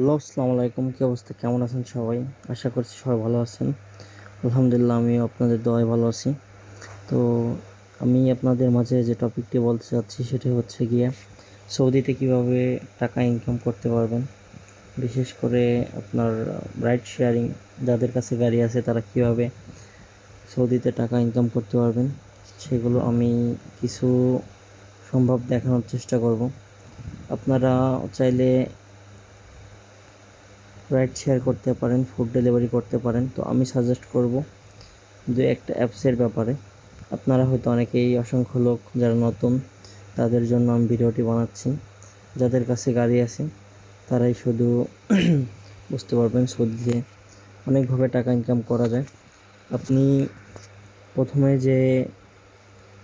Hello, আসসালামু আলাইকুম। কী অবস্থা? কেমন আছেন সবাই? আশা করছি সবাই ভালো আছেন। আলহামদুলিল্লাহ, আমিও আপনাদের দোয়ায় ভালো আছি। তো আমি আপনাদের মাঝে যে টপিকটি বলতে চাচ্ছি, সেটি হচ্ছে গিয়ে সৌদিতে কীভাবে টাকা ইনকাম করতে পারবেন। বিশেষ করে আপনার রাইড শেয়ারিং যাদের কাছে গাড়ি আছে, তারা কীভাবে সৌদিতে টাকা ইনকাম করতে পারবেন, সেগুলো আমি কিছু সম্ভব দেখানোর চেষ্টা করব। আপনারা চাইলে রাইড শেয়ার করতে পারেন ফুড ডেলিভারি করতে পারেন। তো আমি সাজেস্ট করব দু একটা অ্যাপসের ব্যাপারে। আপনারা হয়তো অনেকেই অসংখ্য লোক যারা নতুন, তাদের জন্য আমি ভিডিওটি বানাচ্ছি। যাদের কাছে গাড়ি আছে, তারাই শুধু বুঝতে পারবেন সৌদিতে অনেকভাবে টাকা ইনকাম করা যায়। আপনি প্রথমে যে,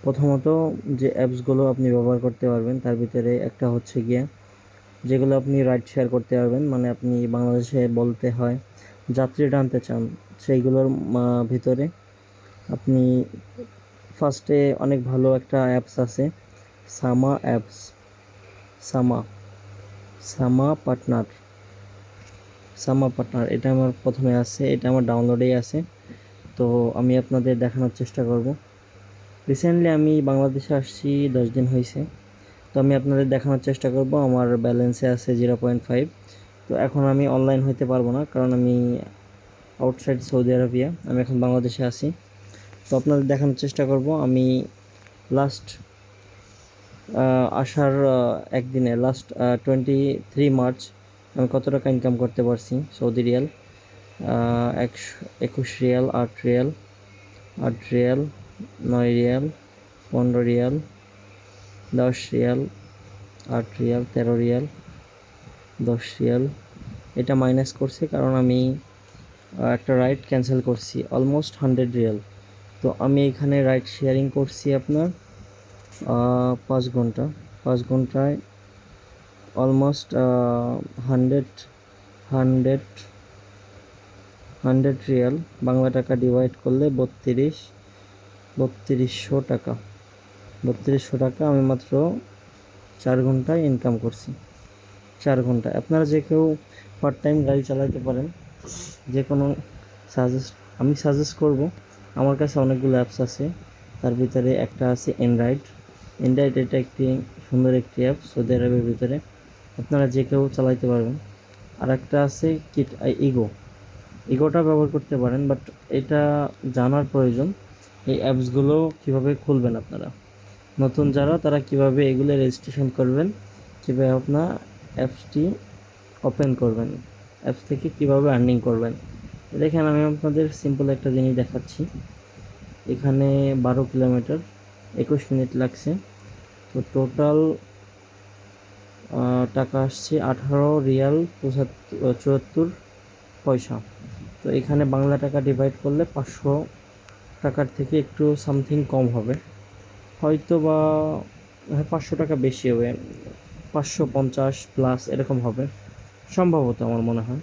প্রথমত যে অ্যাপসগুলো আপনি ব্যবহার করতে পারবেন, তার ভিতরে একটা হচ্ছে গিয়ে যেগুলো আপনি রাইড শেয়ার করতে পারবেন মানে আপনি বাংলাদেশে বলতে হয় যাত্রী টানতে চান, সেইগুলোর ভিতরে আপনি ফার্স্টে অনেক ভালো একটা অ্যাপস আছে, সামা অ্যাপস সামা সামা পার্টনার সামা পার্টনার এটা আমার প্রথমে আছে, এটা আমার ডাউনলোডেই আছে, তো আমি আপনাদের দেখানোর চেষ্টা করব। রিসেন্টলি আমি বাংলাদেশে আসছি, দশ দিন হয়েছে তো আমি আপনাদের দেখানোর চেষ্টা করব। আমার ব্যালেন্সে আছে জিরো পয়েন্ট ফাইভ তো এখন আমি অনলাইন হইতে পারব না, কারণ আমি আউটসাইড সৌদি আরবিয়া আমি এখন বাংলাদেশে আছি। তো আপনাদের দেখানোর চেষ্টা করব। আমি লাস্ট আসার একদিনে লাস্ট টোয়েন্টি থ্রি মার্চ আমি কত টাকা ইনকাম করতে পারছি? সৌদি রিয়াল একশো, একুশ রিয়াল আট রিয়াল আট রিয়াল নয় রিয়াল পনেরো রিয়াল দশ রিয়াল, আট রিয়াল, তেরো রিয়াল, দশ রিয়াল। এটা মাইনাস করছে কারণ আমি একটা রাইড ক্যান্সেল করছি অলমোস্ট হান্ড্রেড রিয়াল। তো আমি এখানে রাইড শেয়ারিং করছি আপনার পাঁচ ঘণ্টা। পাঁচ ঘন্টায় almost hundred hundred hundred riyal. Bangla টাকা ডিভাইড করলে বত্রিশ, বত্রিশশো টাকা। বত্রিশশো টাকা আমি মাত্র চার ঘন্টায় ইনকাম করছি। চার ঘণ্টা আপনারা যে কেউ পার্ট টাইম গাড়ি চালাতে পারেন, যে কোনো সাজেস্ট আমি সাজেস্ট করব, আমার কাছে অনেকগুলো অ্যাপস আছে। তার ভিতরে একটা আছে এনরাইড এনরাইড এটা একটি সুন্দর একটি অ্যাপ সৌদি আরবের ভিতরে। আপনারা যে কেউ চালাইতে পারবেন। আর একটা আছে কিট ইগো ইগোটা ব্যবহার করতে পারেন বাট এটা জানার প্রয়োজন। এই অ্যাপসগুলো কীভাবে খুলবেন আপনারা? নতুন যারা, তারা কীভাবে এগুলো রেজিস্ট্রেশন করবেন, কীভাবে আপনার অ্যাপসটি ওপেন করবেন, অ্যাপস থেকে কীভাবে আর্নিং করবেন। দেখেন, আমি আপনাদের সিম্পল একটা জিনিস দেখাচ্ছি। এখানে বারো কিলোমিটার একুশ মিনিট লাগছে। তো টোটাল টাকা আসছে আঠারো রিয়াল চুয়াত্তর পয়সা। তো এখানে বাংলা টাকা ডিভাইড করলে পাঁচশো টাকার থেকে একটু সামথিং কম হবে। হয়তো বা হ্যাঁ পাঁচশো টাকা বেশি হবে। পাঁচশো পঞ্চাশ প্লাস এরকম হবে। সম্ভবত আমার মনে হয়।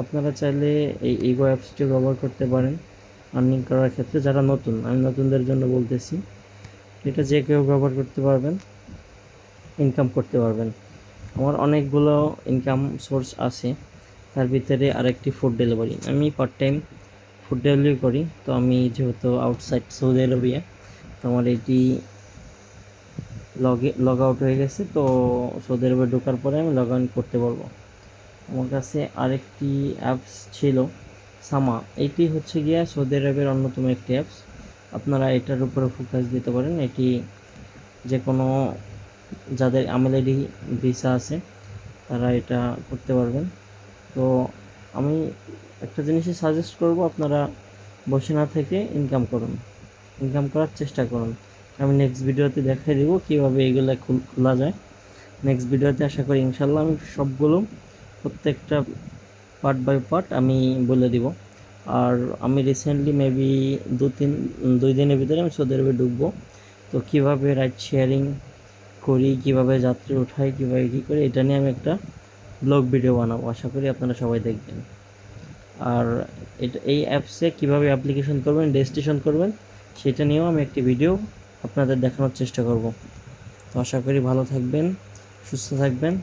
আপনারা চাইলে এই ইগো অ্যাপসটি ব্যবহার করতে পারেন আর্নিং করার ক্ষেত্রে। যারা নতুন, আমি নতুনদের জন্য বলতেছি, এটা যে কেউ ব্যবহার করতে পারবেন ইনকাম করতে পারবেন। আমার অনেকগুলো ইনকাম সোর্স আছে। তার ভিতরে আরেকটি ফুড ডেলিভারি আমি পার্ট টাইম ফুড ডেলিভারি করি। তো আমি যেহেতু আউটসাইড সৌদি আরবিয়া তো আমার এটি লগ লগ আউট হয়ে গেছে, তো সৌদি আরবে ঢোকার পরে আমি লগ ইন করতে পারব আমার কাছে আরেকটি অ্যাপস ছিল, সামা। এইটি হচ্ছে গিয়া সৌদি আরবের অন্যতম একটি অ্যাপস আপনারা এটার উপরে ফোকাস দিতে পারেন। এটি যে কোনো যাদের আমেলেডি ভিসা আছে, তারা এটা করতে পারবেন। তো আমি একটা জিনিসই সাজেস্ট করব, আপনারা বসে না থেকে ইনকাম করুন। ইনকাম করার চেষ্টা করুন। আমি নেক্সট ভিডিওতে দেখাই দেবো কীভাবে এগুলো খোলা যায়। নেক্সট ভিডিওতে আশা করি ইনশাল্লাহ আমি সবগুলো প্রত্যেকটা পার্ট বাই পার্ট আমি বলে দিব। আর আমি রিসেন্টলি মেবি দু তিন, দুই দিনের ভিতরে আমি সৌদি আরবে ঢুকবো। তো কীভাবে রাইড শেয়ারিং করি, কীভাবে যাত্রী উঠাই, কীভাবে কী করি, এটা নিয়ে আমি একটা ব্লগ ভিডিও বানাবো। আশা করি আপনারা সবাই দেখবেন। আর এটা, এই অ্যাপসে কীভাবে অ্যাপ্লিকেশন করবেন রেজিস্ট্রেশন করবেন সেটা নিয়েও আমি একটি ভিডিও আপনাদের দেখানোর চেষ্টা করব। তো আশা করি ভালো থাকবেন, সুস্থ থাকবেন।